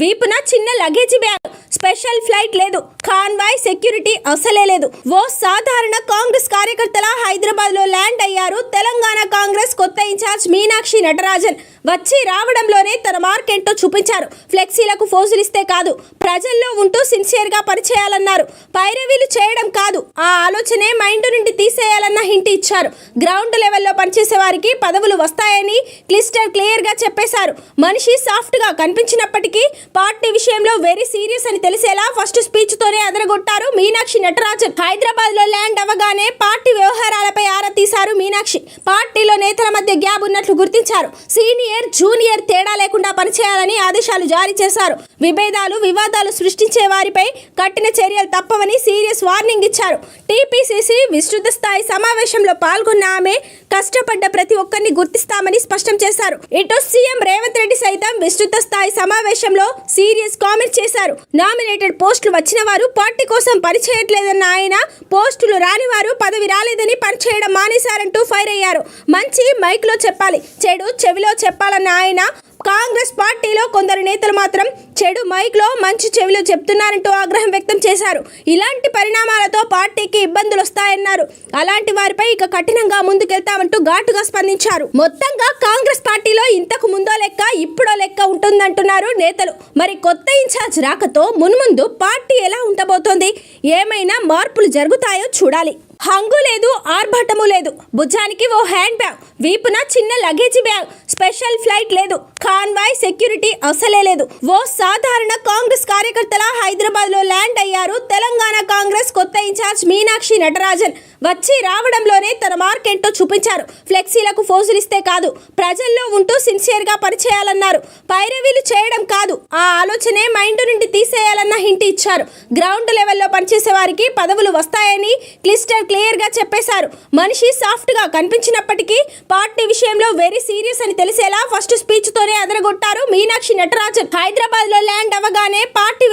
వీపున చిన్న luggage bag. Special flight లేదు. Convoy security అసలే లేదు. ఓ సాధారణ కాంగ్రెస్ కార్యకర్తల హైదరాబాద్లో ల్యాండ్ అయ్యారు తెలంగాణ కాంగ్రెస్ కొత్త ఇన్ఛార్జ్ మీనాక్షి నటరాజన్. వచ్చి రావడంలోనే తన మార్కెంటో చూపించారు. ఫ్లెక్సీలకు ఫోజులు ఇస్తే కాదు ప్రజల్లో ఉంటూ సిన్సియర్గా పనిచేయాలన్నారు. పైరవీలు చేయడం కాదు ఆ ఆలోచనే మైండ్ నుండి తీసేయాలన్న హింట్ ఇచ్చారు. గ్రౌండ్ లెవెల్లో పనిచేసే వారికి పదవులు వస్తాయని క్లిస్టర్ క్లియర్గా చెప్పేశారు. మనిషి సాఫ్ట్గా కనిపించినప్పటికీ పార్టీ విషయంలో వెరీ సీరియస్ అని తెలిసేలా ఫస్ట్ స్పీచ్ తోనే అదరగొట్టారు మీనాక్షి నటరాజన్. హైదరాబాద్లో ల్యాండ్ అవ్వగానే పార్టీ వ్యవహారాలపై ఆరా తీశారు మీనాక్షి. పార్టీలో నేతల మధ్య గ్యాప్ ఉన్నట్లు గుర్తించారు. సీనియర్ జూనియర్ తేడా లేకుండా పనిచేయాలని ఆదేశాలు జారీ చేశారు. విభేదాలు వివాదాలు సృష్టించే వారిపై కఠిన చర్యలు తప్పవని సీరియస్ వార్నింగ్ ఇచ్చారు. టీపీసీసీ విస్తృత స్థాయి సమావేశంలో పాల్గొన్న ఆమె కష్టపడ్డ ప్రతి ఒక్కరిని గుర్తిస్తామని స్పష్టం చేశారు. ఇటు సీఎం రేవంత్ రెడ్డి సైతం విస్తృత స్థాయి సమావేశంలో సీరియస్ కామెంట్ చేశారు. నామినేటెడ్ పోస్టులు వచ్చిన వారు పార్టీ కోసం పనిచేయట్లేదన్న ఆయన పోస్టులు రాని వారు పదవి రాలేదని పనిచేయడం మానేశారంటూ ఫైర్ అయ్యారు. మంచి మైక్లో చెప్పాలి చెడు చెవిలో చెప్పాలన్న ఆయన కాంగ్రెస్ పార్టీలో కొందరు నేతలు మాత్రం చెడు మైక్లో మంచి చెవిలో చెప్తున్నారంటూ ఆగ్రహం వ్యక్తం చేశారు. ఇలాంటి పరిణామాలతో పార్టీకి ఇబ్బందులు వస్తాయన్నారు. అలాంటి వారిపై ఇక కఠినంగా ముందుకెళ్తామంటూ ఘాటుగా స్పందించారు. మొత్తంగా కాంగ్రెస్ పార్టీలో ఇంతకు ముందో లెక్క ఇప్పుడో లెక్క ఉంటుందంటున్నారు నేతలు. మరి కొత్త ఇన్ఛార్జ్ రాకతో మున్ముందు పార్టీ ఎలా ఉండబోతోంది? ఏమైనా మార్పులు జరుగుతాయో చూడాలి. హంగు లేదు ఆర్భటము లేదు. భుజానికి ఓ హ్యాండ్ బ్యాగ్ వీపున చిన్న లగేజ్ బ్యాగ్ స్పెషల్ ఫ్లైట్ లేదు. కాన్వాయ్ సెక్యూరిటీ అసలే లేదు. ఓ సాధారణ కాంగ్రెస్ కార్యకర్తల హైదరాబాద్లో ల్యాండ్ అయ్యారు తెలంగాణ కాంగ్రెస్ కొత్త ఇన్ఛార్జ్ మీనాక్షి నటరాజన్. వచ్చి రావడంలోనే తన మార్కెంటో చూపించారు. ఫ్లెక్సీలకు ఫోజులు ఇస్తే కాదు ప్రజల్లో ఉంటూ సిన్సియర్గా పనిచేయాలన్నారు. పైరవీలు చేయడం కాదు ఆ ఆలోచనే మైండ్ నుండి తీసేయాలన్న హింట్ ఇచ్చారు. గ్రౌండ్ లెవెల్లో పనిచేసే వారికి పదవులు వస్తాయని క్లిస్టర్ క్లియర్గా చెప్పేశారు. మనిషి సాఫ్ట్గా కనిపించినప్పటికీ పార్టీ విషయంలో వెరీ సీరియస్ అని తెలిసేలా ఫస్ట్ స్పీచ్తోనే ఎదరగొట్టారు అదరగొట్టారు మీనాక్షి నటరాజన్. హైదరాబాద్లో ల్యాండ్ అవ్వగానే పార్టీ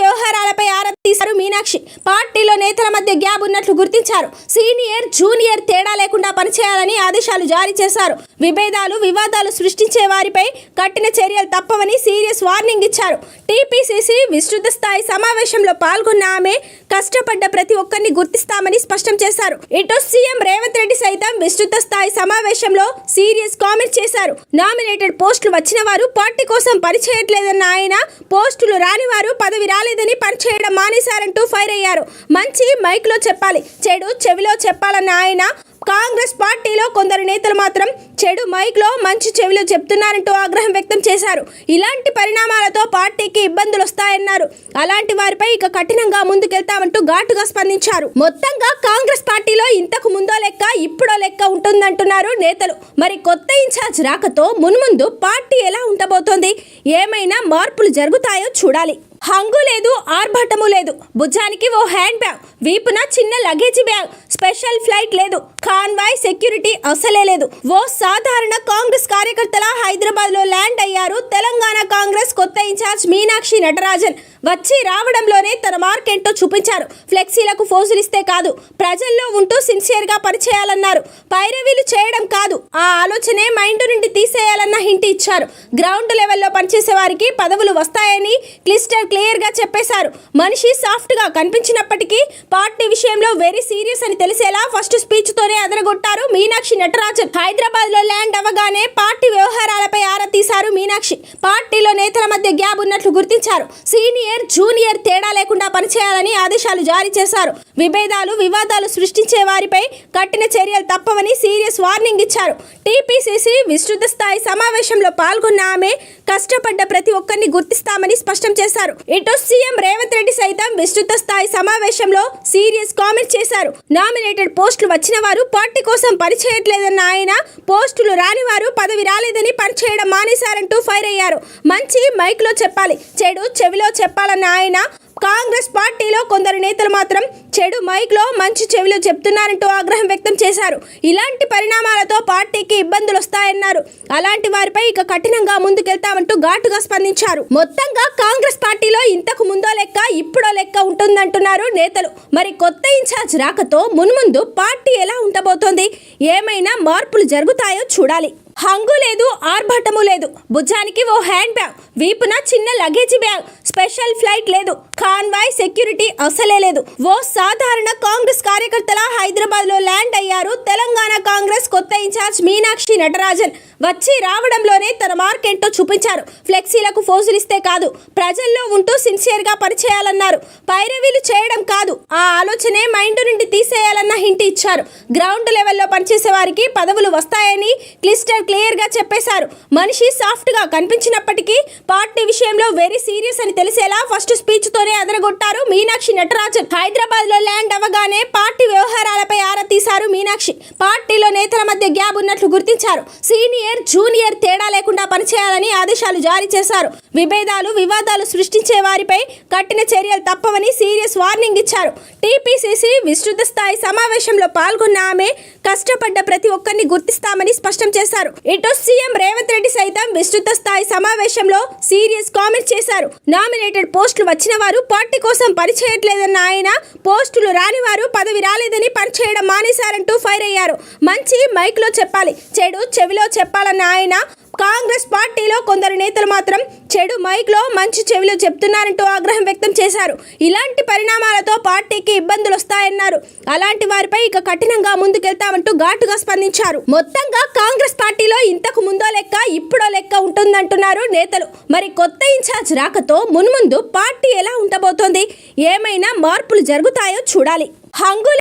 ఆరా మీనాక్షి. పార్టీలో నేతల మధ్య గ్యాప్ ఉన్నట్లు గుర్తించారు. సీనియర్ జూనియర్ తేడా లేకుండా పనిచేయాలని ఆదేశాలు జారీ చేశారు. విభేదాలు వివాదాలు సృష్టించే వారిపై కఠిన చర్యలు తప్పవని సీరియస్ వార్నింగ్ ఇచ్చారు. టీపీసీసీ విస్తృత స్థాయి సమావేశంలో పాల్గొన్న ఆమె కష్టపడ్డ ప్రతి ఒక్కరిని గుర్తిస్తామని స్పష్టం చేశారు. ఇటు సీఎం రేవంత్ రెడ్డి సైతం విస్తృత స్థాయి సమావేశంలో సీరియస్ కామెంట్ చేశారు. నామినేటెడ్ పోస్టులు వచ్చిన వారు పార్టీ కోసం పనిచేయట్లేదన్న ఆయన పోస్టులు రాని వారు పదవి రాలేదని పనిచేయడం చేశారంటూ ఫైర్ అయ్యారు. మంచి మైక్లో చెప్పాలి. చెడు చెవిలో చెప్పాలన్న ఆయన కాంగ్రెస్ పార్టీలో కొందరు నేతలు మాత్రం చెడు మైక్లో మంచి చెవిలో చెప్తున్నారంటూ ఆగ్రహం వ్యక్తం చేశారు. ఇలాంటి పరిణామాలతో పార్టీకి ఇబ్బందులు వస్తాయన్నారు. అలాంటి వారిపై ఇక కఠినంగా ముందుకెళ్తామంటూ ఘాటుగా స్పందించారు. మొత్తంగా కాంగ్రెస్ పార్టీలో ఇంతకు ముందో లెక్క ఇప్పుడో లెక్క ఉంటుందంటున్నారు నేతలు. మరి కొత్త ఇన్ఛార్జ్ రాకతో మున్ముందు పార్టీ ఎలా ఉండబోతోంది? ఏమైనా మార్పులు జరుగుతాయో చూడాలి. హంగు లేదు ఆర్భటము లేదు. భుజానికి ఓ హ్యాండ్ బ్యాగ్ వీపున చిన్న లగేజ్ బ్యాగ్ స్పెషల్ ఫ్లైట్ లేదు. కాన్వాయ్ సెక్యూరిటీ అసలే లేదు. ఓ సాధారణ కాంగ్రెస్ కార్యకర్తల హైదరాబాద్లో ల్యాండ్ అయ్యారు తెలంగాణ కాంగ్రెస్ కొత్త ఇన్ఛార్జ్ మీనాక్షి నటరాజన్. వచ్చి రావడంలోనే తన మార్కెంటో చూపించారు. ఫ్లెక్సీలకు ఫోజులు ఇస్తే కాదు ప్రజల్లో ఉంటూ సిన్సియర్గా పనిచేయాలన్నారు. పైరవీలు చేయడం కాదు ఆ ఆలోచనే మైండ్ నుండి తీసేయాలన్న హింట్ ఇచ్చారు. గ్రౌండ్ లెవెల్లో పనిచేసే వారికి పదవులు వస్తాయని క్లిస్టర్ క్లియర్గా చెప్పేశారు. మనిషి సాఫ్ట్గా కనిపించినప్పటికీ పార్టీ విషయంలో వెరీ సీరియస్ అని తెలిసేలా ఫస్ట్ స్పీచ్ తోనే అదరగొట్టారు మీనాక్షి నటరాజన్. హైదరాబాద్లో ల్యాండ్ అవ్వగానే పార్టీ వ్యవహారాలపై ఆరా తీశారు మీనాక్షి. పార్టీలో నేతల మధ్య గ్యాప్ ఉన్నట్లు గుర్తించారు. సీనియర్ జూనియర్ తేడా లేకుండా పనిచేయాలని ఆదేశాలు జారీ చేశారు. విభేదాలు వివాదాలు సృష్టించే వారిపై కఠిన చర్యలు తప్పవని సీరియస్ వార్నింగ్ ఇచ్చారు. టీపీసీసీ విస్తృత స్థాయి సమావేశంలో పాల్గొన్న ఆమె కష్టపడ్డ ప్రతి ఒక్కరిని గుర్తిస్తామని స్పష్టం చేశారు. ఇటు సీఎం రేవంత్ రెడ్డి సైతం విస్తృత స్థాయి సమావేశంలో సీరియస్ కామెంట్ చేశారు. నామినేటెడ్ పోస్టులు వచ్చిన వారు పార్టీ కోసం పనిచేయట్లేదన్న ఆయన పోస్టులు రాని వారు పదవి రాలేదని పనిచేయడం మానేశారంటూ ఫైర్ అయ్యారు. మంచి మైక్లో చెప్పాలి చెడు చెవిలో చెప్పాలన్న ఆయన. కాంగ్రెస్ పార్టీలో కొందరు నేతలు మాత్రం చెడు మైక్లో మంచి చెవిలో చెప్తున్నారంటూ ఆగ్రహం వ్యక్తం చేశారు. ఇలాంటి పరిణామాలతో పార్టీకి ఇబ్బందులు వస్తాయన్నారు. అలాంటి వారిపై ఇక కఠినంగా ముందుకెళ్తామంటూ ఘాటుగా స్పందించారు. మొత్తంగా కాంగ్రెస్ పార్టీలో ఇంతకు ముందో లెక్క ఇప్పుడో లెక్క ఉంటుందంటున్నారు నేతలు. మరి కొత్త ఇన్ఛార్జ్ రాకతో మున్ముందు పార్టీ ఎలా ఉండబోతోంది? ఏమైనా మార్పులు జరుగుతాయో చూడాలి. హంగు లేదు ఆర్భటము లేదు. భుజానికి ఓ హ్యాండ్ బ్యాగ్ వీపున చిన్న లగేజీ బ్యాగ్ స్పెషల్ ఫ్లైట్ లేదు. కాన్వాయ్ సెక్యూరిటీ అసలే లేదు. ఓ సాధారణ కాంగ్రెస్ కార్యకర్తల హైదరాబాద్లో ల్యాండ్ అయ్యారు తెలంగాణ కాంగ్రెస్ కొత్త ఇన్ఛార్జ్ మీనాక్షి నటరాజన్. వచ్చి రావడంలోనే తన మార్కెంటో చూపించారు. ఫ్లెక్సీలకు ఫోజులు ఇస్తే కాదు ప్రజల్లో ఉంటూ సిన్సియర్గా పనిచేయాలన్నారు పైరవీలు చేయడం కాదు ఆ ఆలోచనే మైండ్ నుండి తీసేయాలన్న హింట్ ఇచ్చారు. గ్రౌండ్ లెవెల్లో పనిచేసే వారికి పదవులు వస్తాయని క్లిస్టర్ క్లియర్గా చెప్పేశారు. మనిషి సాఫ్ట్గా కనిపించినప్పటికీ పార్టీ విషయంలో వెరీ సీరియస్ అని తెలిసేలా ఫస్ట్ స్పీచ్ తోనే అదరగొట్టారు మీనాక్షి నటరాజన్ హైదరాబాద్లో ల్యాండ్ అవ్వగానే పార్టీ వ్యవహారాలపై ఆరా తీశారు మీనాక్షి. పార్టీలో నేతల మధ్య గ్యాప్ ఉన్నట్లు గుర్తించారు. సీనియర్ జూనియర్ తేడా లేకుండా పనిచేయాలని ఆదేశాలు జారీ చేశారు. విభేదాలు వివాదాలు సృష్టించే వారిపై కఠిన చర్యలు తప్పవని సీరియస్ వార్నింగ్ ఇచ్చారు. టీపీసీసీ విస్తృత స్థాయి సమావేశంలో పాల్గొన్న ఆమె కష్టపడ్డ ప్రతి ఒక్కరిని గుర్తిస్తామని స్పష్టం చేశారు. ఇటు సీఎం రేవంత్ రెడ్డి సైతం విస్తృత స్థాయి సమావేశంలో సీరియస్ కామెంట్ చేశారు. నామినేటెడ్ పోస్టులు వచ్చిన వారు పార్టీ కోసం పనిచేయట్లేదన్న ఆయన పోస్టులు రాని వారు పదవి రాలేదని పనిచేయడం మానేశారంటూ ఫైర్ అయ్యారు. మంచి మైక్లో చెప్పాలి చెడు చెవిలో చెప్పాలన్న ఆయన కాంగ్రెస్ పార్టీలో కొందరు నేతలు మాత్రం చెడు మైక్లో మంచి చెవిలో చెప్తున్నారంటూ ఆగ్రహం వ్యక్తం చేశారు. ఇలాంటి పరిణామాలతో పార్టీకి ఇబ్బందులు వస్తాయన్నారు. అలాంటి వారిపై ఇక కఠినంగా ముందుకెళ్తామంటూ ఘాటుగా స్పందించారు. మొత్తంగా కాంగ్రెస్ పార్టీలో ఇంతకు ముందో లెక్క ఇప్పుడో లెక్క ఉంటుందంటున్నారు నేతలు. మరి కొత్త ఇన్ఛార్జ్ రాకతో మున్ముందు పార్టీ ఎలా ఉండబోతోంది? ఏమైనా మార్పులు జరుగుతాయో చూడాలి. హంగుల